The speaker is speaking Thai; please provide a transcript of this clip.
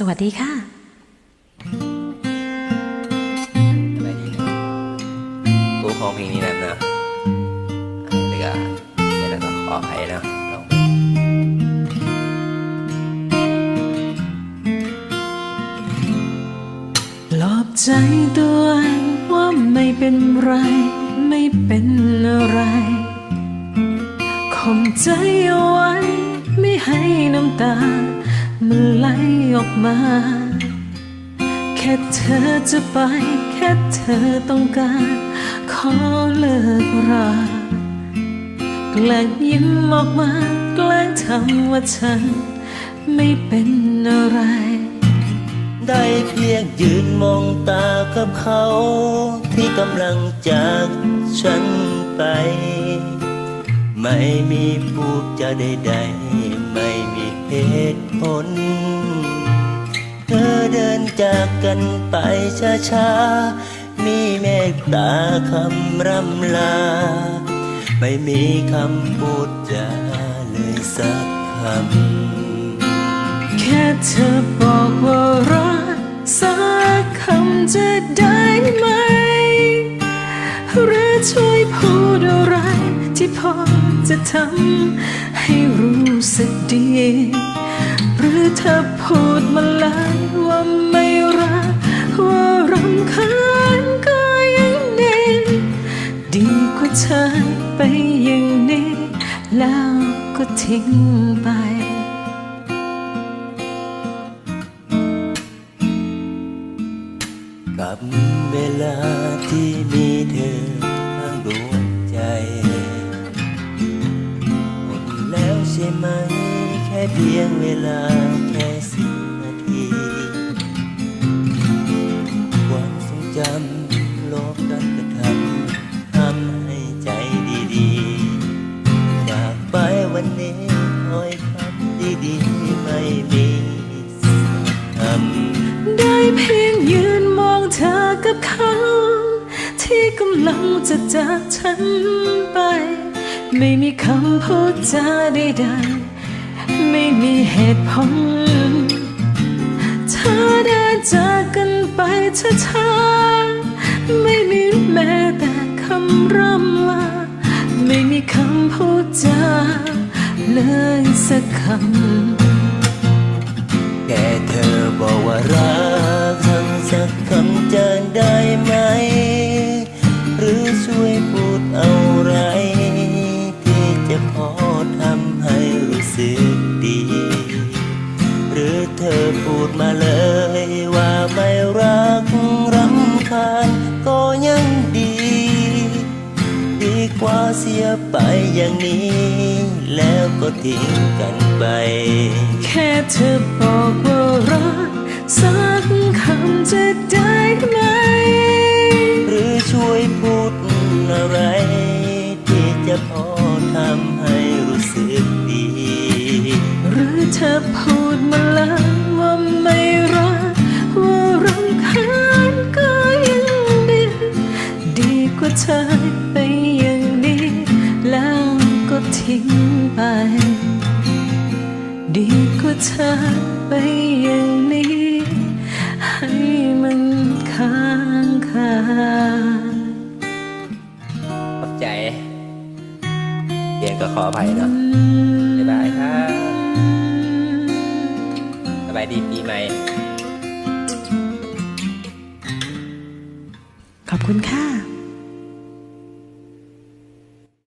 สวัสดีค่ะสบายดีนะกูของเพลงนี้นั่นนะแล้วก็เดี๋ยวเราก็ขออภัยนะลองปลอบใจตัวเองว่าไม่เป็นไร ไม่เป็นอะไรข่มใจเอาไว้ ไม่ให้น้ำตา มันไหลออกมา แค่เธอจะไป แค่เธอต้องการ ขอเลิกราแกล้งยิ้มออกมาแกล้งทำว่าฉัน ไม่เป็นอะไร ได้เพียงยืนมองตากับเขา ที่กำลังจากฉันไป ไม่มีพูดจะใดๆ ไม่มีเหตุผล เธอเดินจากกันไปช้าๆ มีเมตตาคำรำลา ไม่มีคำพูดจาเลยสักคำ แค่เธอบอกว่ารักสักคำจะได้ไหม หรือช่วยพูดอะไร ที่พอจะทำให้รู้สึกดี หรือเธอพูดมาแล้วว่าไม่รัก ว่ารำคาญก็ยังดีดีกว่าเธอไปอย่างนี้ แล้วก็ทิ้งไปกับเวลาที่มีเธอข้างดวง ช่ไหม แค่เพียงเวลาแค่สิบนาทีความทรงจำลบกันกระทำทำให้ใจดีๆ จากไปวันนี้คอยคำดีๆ ไม่มีสักคำได้เพียงยืนมองเธอกับเขา ที่กำลังจะจากฉันไป ไม่มีคำพูดจาใดๆไม่มีเหตุผลเธอเดินจากกันไปช้าๆไม่มีแม้แต่คำร่ำลาไม่มีคำพูดจาเลยสักคำ รือเธอพูดมาเลยว่าไม่รักรำคาญก็ยังดี ดีกว่าเสียไปอย่างนี้ แล้วก็ทิ้งกันไป แค่เธอบอกว่ารักสักคำจะได้ไหม หรือช่วยพูดอะไร ที่จะพอทำให้รู้สึกดี หรือเธอพูดมาแล้วว่า ไป ดีกว่าเธอไปอย่างนี้ ให้มันค้างคาขอบใจเรียนก็ขออภัยเนาะบ๊ายบายครับสบายดีปีใหม่ ขอบคุณค่ะ